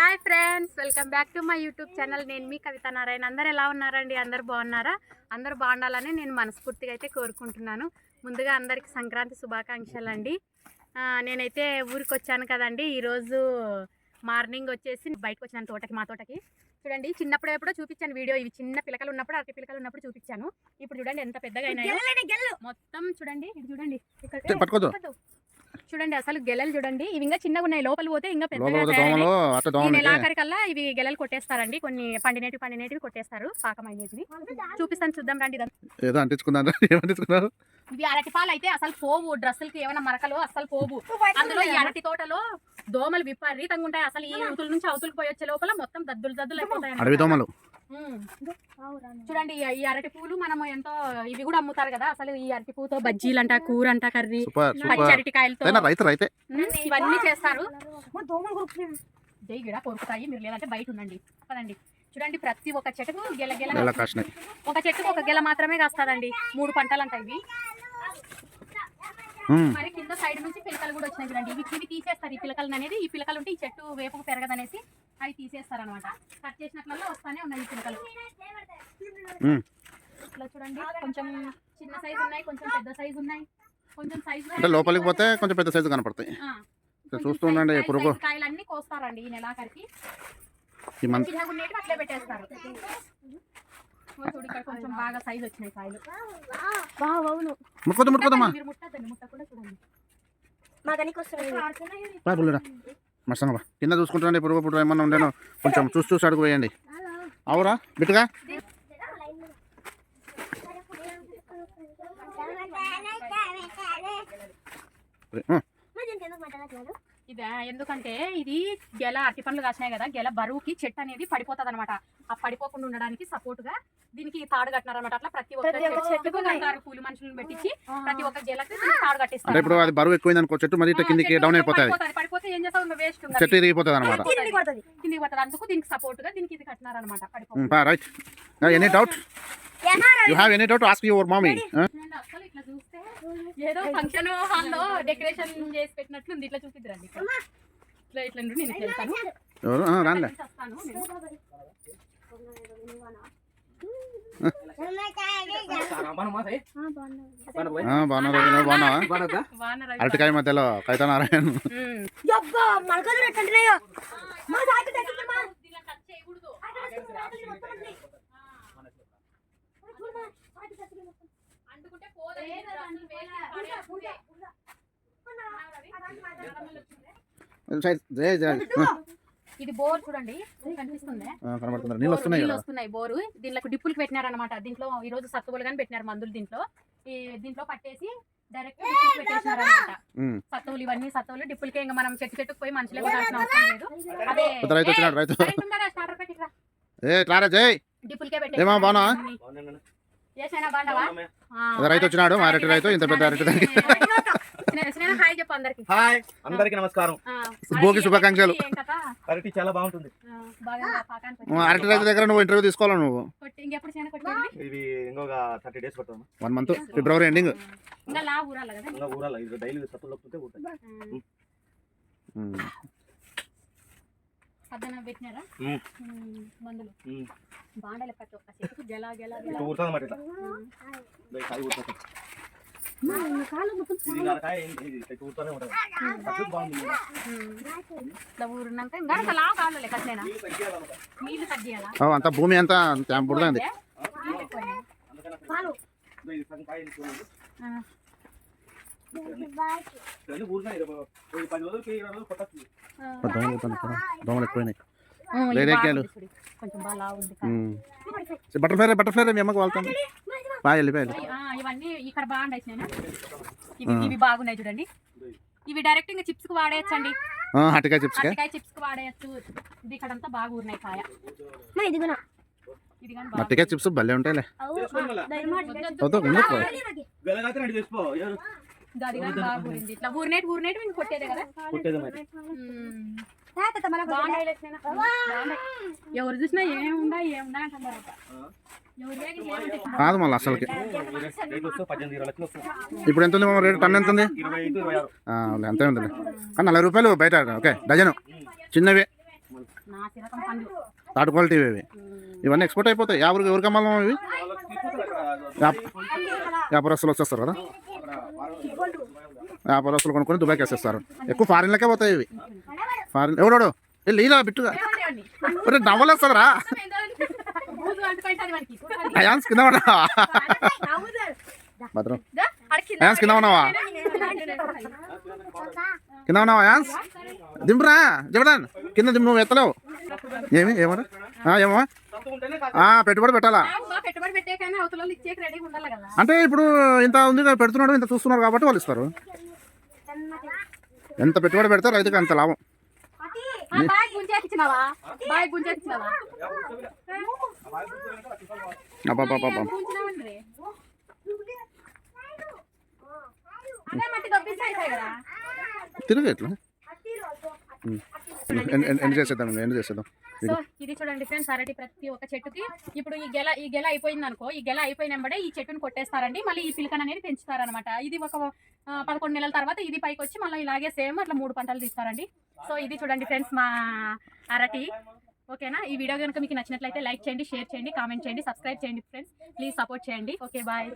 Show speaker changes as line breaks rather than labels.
Hi friends welcome back to my YouTube channel. నేను మీ కవిత నారాయణ. అందరు ఎలా ఉన్నారండి? అందరు బాగున్నారా? అందరు బాగుండాలని నేను మనస్ఫూర్తిగా అయితే కోరుకుంటున్నాను. ముందుగా అందరికి సంక్రాంతి శుభాకాంక్షలు అండి నేనైతే ఊరికి వచ్చాను కదండి. ఈరోజు మార్నింగ్ వచ్చేసి బయటకు వచ్చాను తోటకి మా తోటకి. చూడండి చిన్నప్పుడు ఎప్పుడో చూపించాను వీడియో. ఇవి చిన్న పిలకలు ఉన్నప్పుడు అరటి పిలకలు ఉన్నప్పుడు చూపించాను. ఇప్పుడు చూడండి ఎంత పెద్దగా అయినాయో. మొత్తం చూడండి ఇది చూడండి. ఇక్కడ. చూడండి అసలు గెలలు చూడండి. ఇవి ఇంకా చిన్నగా ఉన్నాయి. లోపల పోతే ఇంకా పెద్దగా ఇవి గెలలు కొట్టేస్తారండి. కొన్ని పండినేటివి పండినేటివి కొట్టేస్తారు. పాకమైనటివి చూపిస్తాను చూద్దాం రండి.
ఏదో అంటించుకున్నారు? ఏమంటించుకున్నారు
ఇవి అరటి పాలు అయితే అసలు పోవు. డ్రెస్సులకి ఏమైనా మరకలు అసలు పోవు. అందులో ఈ అరటి తోటలో దోమలు విపరీతంగా ఉంటాయి. అసలు ఈ అవతుల నుంచి అవతులకు పోయి వచ్చే లోపల మొత్తం దద్దులు దద్దులు అయిపోతాయి
అడవి దోమలు.
చూడండి ఈ- అరటి పూలు మనము ఎంతో ఇవి కూడా అమ్ముతారు కదా అసలు ఈ అరటి పూతో బజ్జీలు అంట కూర అంట కర్రీ
సూపర్
పచ్చి అరటికాయలతో
రైతు
ఇవన్నీ చేస్తారు. జై గిడ కొరుకుతాయి మీరు లేదంటే బయట ఉండండి. పదండి. చూడండి ప్రతి ఒక్క చెట్టుకు గెల గెల ఒక చెట్టుకు ఒక గెల మాత్రమే కాస్తాదండి. మూడు పంటలు అంటాయి ఇవి. మరి కింద సైడ్ నుంచి పిలకలు కూడా వచ్చినాయి చూడండి. ఇవి ఇవి తీసేస్తారు ఈ పిలకలు అనేది ఈ పిలకలు ఉంటే ఈ చెట్టు వేపుకు పెరగదనేసి అవి తీసేస్తారు అనమాట కట్ చేసినట్లల్లో వస్తానే ఉన్నాయి ఈ పిలకలు. ఇట్లా చూడండి కొంచెం చిన్న సైజు ఉన్నాయి కొంచెం పెద్ద సైజు ఉన్నాయి. కొంచెం సైజు
అంటే లోపలికి పోతే కొంచెం పెద్ద సైజు కనపడతాయి. చూస్తూ ఉండండి, పురుగు.
కాయలన్నీ కోస్తారండి ఈ నెలాఖరికి.
ఈ మంత్
అట్లే పెట్టేస్తారు. కొంచెం బాగా సైజు వచ్చినాయి కాయలు.
ముట్టుకోదమ్మా
మీరు ముట్టద్దండి ముట్టకుండా చూడండి.
బుల్లురా మస్తంగా మస్తాను కింద చూసుకుంటానండి పురుగు పుట్టు ఏమన్నా ఉండేనో కొంచెం చూసి చూసి అడుగు వేయండి. అవురా బిట్టుగా.
ఇది ఎందుకంటే ఇది గెల అరటి పండ్లు కాసినాయి కదా గెల బరువుకి చెట్టు అనేది పడిపోతుంది అనమాట ఆ పడిపోకుండా ఉండడానికి సపోర్ట్గా దీనికి తాడు కట్టినారనమాట అట్లా ప్రతి ఒక్క చెట్టుకు కడతారు కూలి మనుషులను పెట్టించి ప్రతి ఒక్క గెలకు తాడు కట్టిస్తారు.
ఇప్పుడు అది బరువు ఎక్కువైంది అనుకో చెట్టు మరి కిందికి డౌన్ అయిపోతుంది.
పడిపోతే ఏం చేస్తావు? వేస్ట్
చెట్టు ఇరిగిపోతుంది అనమాట
కిందికి పడుతుంది. అందుకు దీనికి సపోర్ట్గా దీనికి ఇది కట్టినారనమాట పడిపోతుంది
right any doubt you have any doubt ask your mummy
చూడండి, అసలు ఇట్లా చూస్తే ఏదో ఫంక్షన్ హాల్లో డెకరేషన్ చేసి పెట్టినట్లు ఉంది ఇట్లా చూపిద్దండి ఇట్లా ఇట్లా నుండి నేను వెళ్తాను
ఎవరు ఆ, రానులే. అరటికాయ మధ్యలో కవిత నారాయణ
ఉమ్.
సైడ్
ఇది బోర్ చూడండి కనిపిస్తుంది.
కనబడుతుంది. నీళ్ళు వస్తున్నాయి
నీళ్ళు వస్తున్నాయి బోరు. దీంట్లో డిప్పులకి పెట్టినారనమాట దీంట్లో ఈ రోజు సత్తువులు కానీ పెట్టినారు మందులు దీంట్లో. ఈ దీంట్లో పట్టేసి డైరెక్ట్ పెట్టేసినారనమాట. సత్తువులు ఇవన్నీ సత్తువులు డిప్పులకి ఇంకా మనం చెట్టు చెట్టుకు పోయి మనుషులే కొట్టాల్సిన అవసరం లేదు. అదే
రైతు వచ్చినాడు రైతు.
స్టార్టర్ పెట్టిరా
ఏ జై.
డిప్పులకే
ఏమా రైతు వచ్చినాడు మా రైతు ఇంత పెద్ద రైతు.
చెప్పు అందరికి.
హాయ్ అందరికి నమస్కారం.
భోగి శుభాకాంక్షలు.
అరటి చాలా బాగుంటుంది.
అరటి రైతు దగ్గర నువ్వు ఇంటర్వ్యూ తీసుకోవాలి నువ్వు?
ఇది ఇంకొక థర్టీ డేస్ పడుతుంది.
వన్ మంత్ ఫిబ్రవరి ఎండింగ్
ఊరాలి
ఇది డైలీ సత్తులు వస్తుంటే
పెట్టినారా?
ఉమ్.
ఉమ్, మందులు. బాండలు ప్రతి ఒక్క చెట్టుకు.
ఊరుతుంది అన్నమాట ఇట్లా.
అంతా భూమి అంతా బుడదండి. దోమలు ఎక్కువ, దోమలు ఎక్కువైనాయి. బటర్ఫ్లై బటర్ఫ్లై మీ అమ్మకి వాళ్తాను
ఇవన్నీ ఇక్కడ బాగుండాయి నేను ఇవి ఇవి బాగున్నాయి చూడండి. ఇవి డైరెక్ట్ ఇంకా చిప్స్కు వాడేయచ్చండి.
అరటికాయ చిప్స్కే
అరటికాయ చిప్స్కు వాడేయచ్చు. ఇది ఇక్కడంతా బాగా ఊరినాయి కాయ. ఇది కానీ. బాగా
అరటికాయ చిప్స్ భలే ఉంటాయిలే.
ఎవరు
బాగా ఊరింది ఇట్లా ఊరినేటి ఊరినేటి కొట్టేదే కదా? చూసినా ఏముందా ఏముందా అంటున్నారు
కాదు మళ్ళీ అసలుకి. ఇప్పుడు ఎంత ఉంది మామ రేటు? టన్ ఎంత ఉంది? అంతే ఉంది కానీ నలభై రూపాయలు బయట ఓకే డజను. చిన్నవి. థర్డ్ క్వాలిటీ ఇవి ఇవన్నీ ఎక్స్పోర్ట్ అయిపోతాయి. ఎవరికి ఎవరికి అమ్మాలి ఇవి? వ్యాపారస్తులు వచ్చేస్తారు కదా? వ్యాపారస్తులు కొనుక్కొని దుబాయ్కి వేసేస్తారు. ఎక్కువ ఫారిన్లకే పోతాయి ఇవి. ఫారిన్ ఎవడోడు లీలా బిట్టుగా. ఒరే నవ్వలేస్తుందిరా. అయాన్స్ కింద ఉన్నావా? భద్రం.
కింద
అయాన్స్ కింద ఉన్నావా? కింద ఉన్నావా అయాన్స్ దింపురా చెప్పడాన్ కింద దింపు నువ్వు ఎత్తలేవు. ఏమి ఏమరా? ఏమో పెట్టుబడి పెట్టాలా? అంటే ఇప్పుడు ఇంత ఉంది పెడుతున్నాడు ఇంత చూస్తున్నారు కాబట్టి వాళ్ళు ఇస్తారు. ఎంత పెట్టుబడి పెడితే రైతుకి అంత లాభం. తిరిగి ఎట్లా. ఎండ్- చేసేద్దాం ఎండ్ చేసేద్దాం.
సో ఇది చూడండి ఫ్రెండ్స్ అరటి ప్రతి ఒక్క చెట్టుకి. ఇప్పుడు ఈ గెల ఈ గెల అయిపోయింది అనుకో ఈ గెల అయిపోయినప్పుడే ఈ చెట్టుని కొట్టేస్తారండి. మళ్ళీ ఈ పిలకన్ అనేది పెంచుతారనమాట ఇది ఒక పదకొండు నెలల తర్వాత ఇది పైకి వచ్చి మళ్ళీ ఇలాగే సేమ్ అట్లా మూడు పంటలు తీస్తారండి. సో ఇది చూడండి ఫ్రెండ్స్ మా అరటి. ఓకేనా? ఈ వీడియో కనుక మీకు నచ్చినట్లయితే లైక్ చేయండి షేర్ చేయండి కామెంట్ చేయండి సబ్స్క్రైబ్ చేయండి ఫ్రెండ్స్. ప్లీజ్ సపోర్ట్ చేయండి. Okay bye.